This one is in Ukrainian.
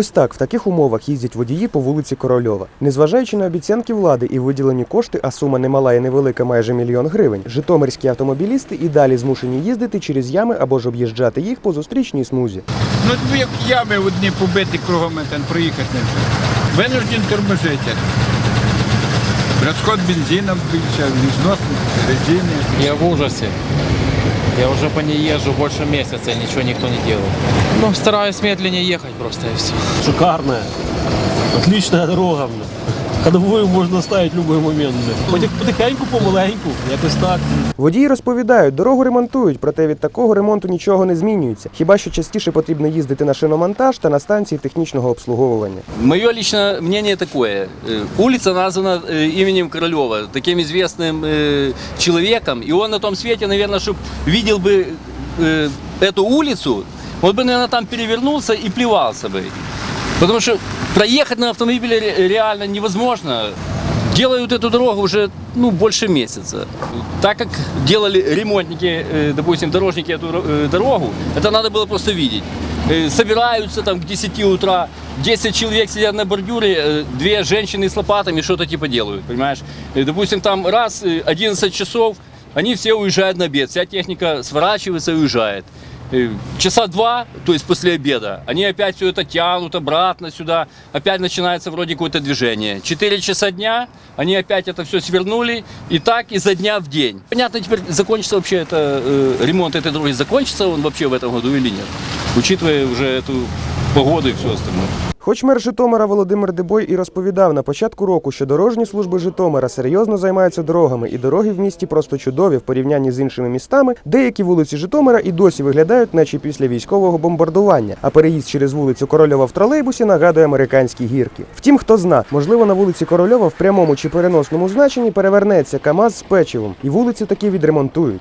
Ось так в таких умовах їздять водії по вулиці Корольова. Незважаючи на обіцянки влади і виділені кошти, а сума немала і невелика, майже мільйон гривень. Житомирські автомобілісти і далі змушені їздити через ями або ж об'їжджати їх по зустрічній смузі. Ну як ями одні побиті кругом там проїхати не все. Винужден тормозити. Розход бензина більше, знос резини. Я в ужасе. Я уже по ней езжу больше месяца, и ничего никто не делает. Ну, стараюсь медленнее ехать просто и все. Шикарная. Отличная дорога. бля. Ходовую можна ставити в будь-який момент. бля. Потих- Потихеньку, помаленьку, якось так. Водії розповідають, дорогу ремонтують, проте від такого ремонту нічого не змінюється. Хіба що частіше потрібно їздити на шиномонтаж та на станції технічного обслуговування. Мое личное мнение такое. Э, Улица названа э, именем Королева, таким известным э, человеком. И он на том свете, наверное, чтобы видел бы э, эту улицу, он бы, наверное, там перевернулся и плевался бы. Потому что проехать на автомобиле ре- реально невозможно. Делают эту дорогу уже ну, больше месяца. Так как делали ремонтники, э, допустим, дорожники эту э, дорогу, это надо было просто видеть. Э, Собираются там к 10 утра, 10 человек сидят на бордюре, две женщины с лопатами что-то типа делают, понимаешь? Допустим, там раз, э, 11 часов, они все уезжают на обед, вся техника сворачивается и уезжает. Э, Часа два, то есть после обеда, они опять все это тянут обратно сюда, опять начинается вроде какое-то движение. Четыре часа дня, они опять это все свернули, и так изо дня в день. Понятно, теперь закончится вообще это, э, ремонт этой дороги, закончится он вообще в этом году или нет, учитывая уже эту погоду и все остальное. Хоч мер Житомира Володимир Дебой і розповідав на початку року, що дорожні служби Житомира серйозно займаються дорогами, і дороги в місті просто чудові в порівнянні з іншими містами, деякі вулиці Житомира і досі виглядають, наче після військового бомбардування. А переїзд через вулицю Корольова в тролейбусі нагадує американські гірки. Втім, хто зна, можливо, на вулиці Корольова в прямому чи переносному значенні перевернеться КАМАЗ з печивом, і вулицю таки відремонтують.